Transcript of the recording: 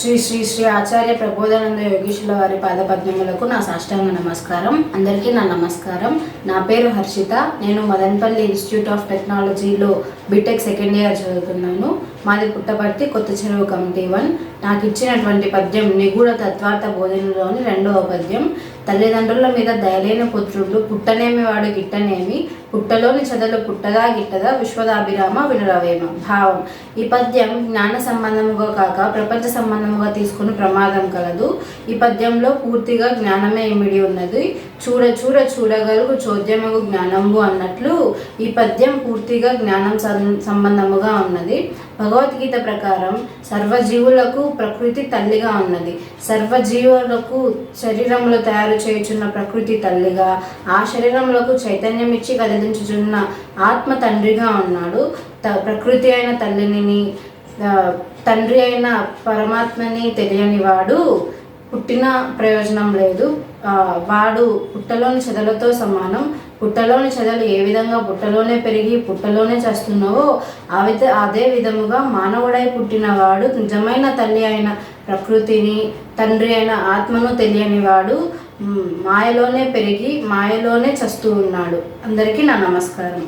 శ్రీ శ్రీ శ్రీ ఆచార్య ప్రబోధానంద యోగీశుల వారి పాదపద్మములకు నా సాష్టాంగ నమస్కారం. అందరికీ నా నమస్కారం. నా పేరు హర్షిత. నేను మదనపల్లి ఇన్స్టిట్యూట్ ఆఫ్ టెక్నాలజీలో బీటెక్ సెకండ్ ఇయర్ చదువుతున్నాను. మాది పుట్టపర్తి కొత్త చెరువు కమిటీ వన్. నాకు ఇచ్చినటువంటి పద్యం నిగూఢ తత్వార్థ బోధనలోని రెండవ పద్యం. తల్లిదండ్రుల మీద దయలేని పుత్రుడు పుట్టనేమి వాడు గిట్టనేమి? పుట్టలోని చెదలు పుట్టదా గిట్టదా విశ్వదాభిరామ వినురవేమ భావం. ఈ పద్యం జ్ఞాన సంబంధముగా కాక ప్రపంచ సంబంధముగా తీసుకుని ప్రమాదం కలదు. ఈ పద్యంలో పూర్తిగా జ్ఞానమే ఇమిడి ఉన్నది. చూడ చూడ చూడగలుగు చోద్యముగు జ్ఞానము అన్నట్లు ఈ పద్యం పూర్తిగా జ్ఞానం సం- సంబంధముగా ఉన్నది. భగవద్గీత ప్రకారం సర్వజీవులకు ప్రకృతి తల్లిగా ఉన్నది. సర్వజీవులకు శరీరంలో తయారు చేయుచున్న ప్రకృతి తల్లిగా ఆ శరీరములకు చైతన్యం ఇచ్చి కదిలించుచున్న ఆత్మ తండ్రిగా ఉన్నాడు. త ప్రకృతి అయిన తల్లిని తండ్రి అయిన పరమాత్మని తెలియని వాడు పుట్టిన ప్రయోజనం లేదు. వాడు పుట్టలోని చెదలతో సమానం. పుట్టలోని చెదలు ఏ విధంగా పుట్టలోనే పెరిగి పుట్టలోనే చేస్తున్నావో ఆ విధ అదే విధముగా మానవుడై పుట్టినవాడు నిజమైన తల్లి అయిన ప్రకృతిని తండ్రి అయిన ఆత్మను తెలియని వాడు మాయలోనే పెరిగి మాయలోనే చస్తూ ఉన్నాడు. అందరికీ నా నమస్కారం.